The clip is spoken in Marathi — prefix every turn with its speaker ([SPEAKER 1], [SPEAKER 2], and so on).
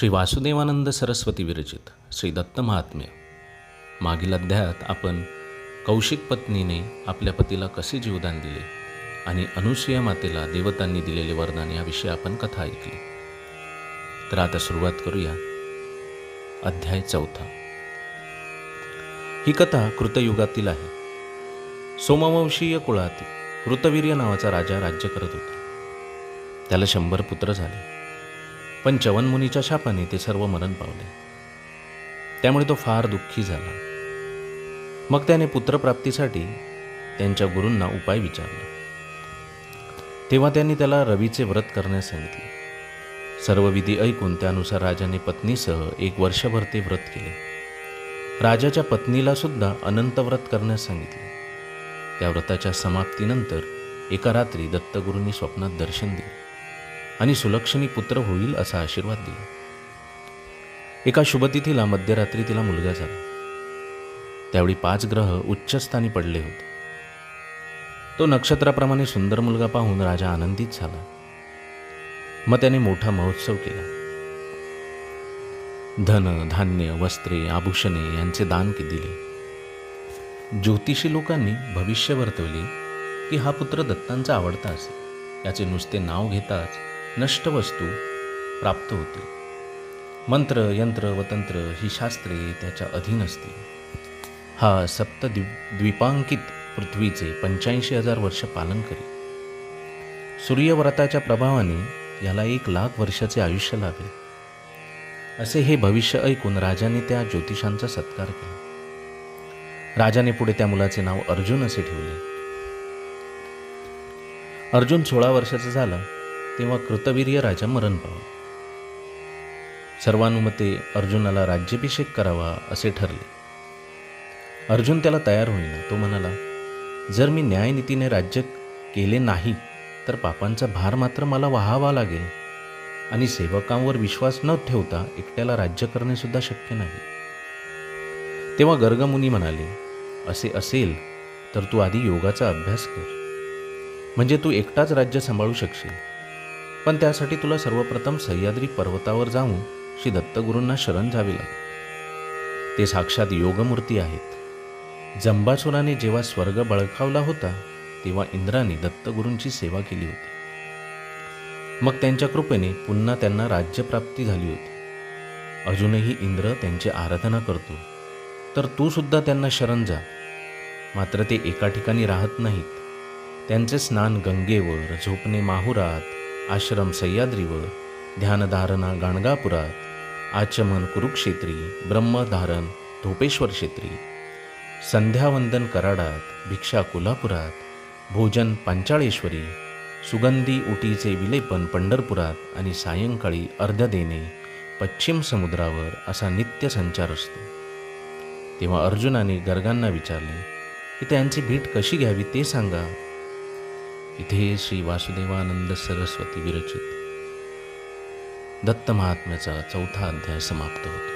[SPEAKER 1] श्री वासुदेवानंद सरस्वती विरचित श्री दत्त महात्म्य. मागील अध्यायात आपण कौशिक पत्नीने आपल्या पतीला कसे जीवदान दिले आणि अनुसुया मातेला देवतांनी दिलेले वरदान याविषयी आपण कथा ऐकली. तर आता सुरुवात करूया. अध्याय चौथा. ही कथा कृतयुगातील आहे. सोमवंशीय कुळात कृतवीर्य नावाचा राजा राज्य करत होता. त्याला शंभर पुत्र झाले. पण चवनमुनीच्या शापाने ते सर्व मरण पावले. त्यामुळे तो फार दुःखी झाला. मग त्याने पुत्रप्राप्तीसाठी त्यांच्या गुरूंना उपाय विचारला. तेव्हा त्यांनी त्याला रवीचे व्रत करण्यास सांगितले. सर्व विधी ऐकून त्यानुसार राजाने पत्नीसह एक वर्षभर ते व्रत केले. राजाच्या पत्नीला सुद्धा अनंत व्रत करण्यास सांगितले. त्या व्रताच्या समाप्तीनंतर एका रात्री दत्तगुरूंनी स्वप्नात दर्शन दिले. आणि सुलक्षणी पुत्र होईल असा आशीर्वाद दिला. एका शुभतिथीला मध्यरात्री तिला मुलगा झाला. त्यावेळी पाच ग्रह उच्चस्थानी पडले होते. तो नक्षत्राप्रमाणे सुंदर मुलगा पाहून राजा आनंदित झाला. मग त्याने मोठा महोत्सव केला. धन धान्य वस्त्रे आभूषणे यांचे दान के दिले. ज्योतिषी लोकांनी भविष्य वर्तवले की हा पुत्र दत्तांचा आवडता असेल याचे नुसते नाव घेताच नष्ट वस्तू प्राप्त होते. मंत्र यंत्र व तंत्र ही शास्त्रे त्याच्या अधीन असतील. हा सप्त द्वि द्वीपांकित पृथ्वीचे पंच्याऐंशी हजार वर्ष पालन करी सूर्यव्रताच्या प्रभावाने याला एक लाख वर्षाचे आयुष्य लाभेल असे हे भविष्य ऐकून राजाने त्या ज्योतिषांचा सत्कार केला. राजाने पुढे त्या मुलाचे नाव अर्जुन असे ठेवले. अर्जुन सोळा वर्षाचा झाला. तेव्हा कृतवीर्य राजा मरण पावला सर्वानुमते अर्जुनाला राज्याभिषेक करावा असे ठरले. अर्जुन त्याला तयार होईना. तो म्हणाला जर मी न्यायनीतीने राज्य केले नाही तर पापांचा भार मात्र मला वाहावा लागेल. आणि सेवकांवर विश्वास न ठेवता एकट्याला राज्य करणे सुद्धा शक्य नाही. तेव्हा गर्गमुनी म्हणाले असे असेल तर तू आधी योगाचा अभ्यास कर. म्हणजे तू एकटाच राज्य सांभाळू शकशील. पण त्यासाठी तुला सर्वप्रथम सह्याद्री पर्वतावर जाऊन श्री दत्तगुरूंना शरण जावे लागेल. ते साक्षात योगमूर्ती आहेत. जंबासुराने जेव्हा स्वर्ग बळकावला होता तेव्हा इंद्राने दत्तगुरूंची सेवा केली होती. मग त्यांच्या कृपेने पुन्हा त्यांना राज्यप्राप्ती झाली होती. अजूनही इंद्र त्यांची आराधना करतो. तर तू सुद्धा त्यांना शरण जा. मात्र ते एका ठिकाणी राहत नाहीत. त्यांचे स्नान गंगेवर झोपणे माहुरात आश्रम सह्याद्रीवर ध्यानधारणा गाणगापुरात आचमन कुरुक्षेत्री ब्रह्मधारण धोपेश्वर क्षेत्री संध्यावंदन कराडात भिक्षा कोल्हापुरात भोजन पांचाळेश्वरी सुगंधी उटीचे विलेपन पंढरपुरात आणि सायंकाळी अर्ध देणे पश्चिम समुद्रावर असा नित्य संचार असतो. तेव्हा अर्जुनाने गर्गांना विचारले की त्यांची भेट कशी घ्यावी ते सांगा. इथे श्री वासुदेवानंद सरस्वती विरचित. दत्त महात्म्याचा चौथा अध्याय समाप्त होतो.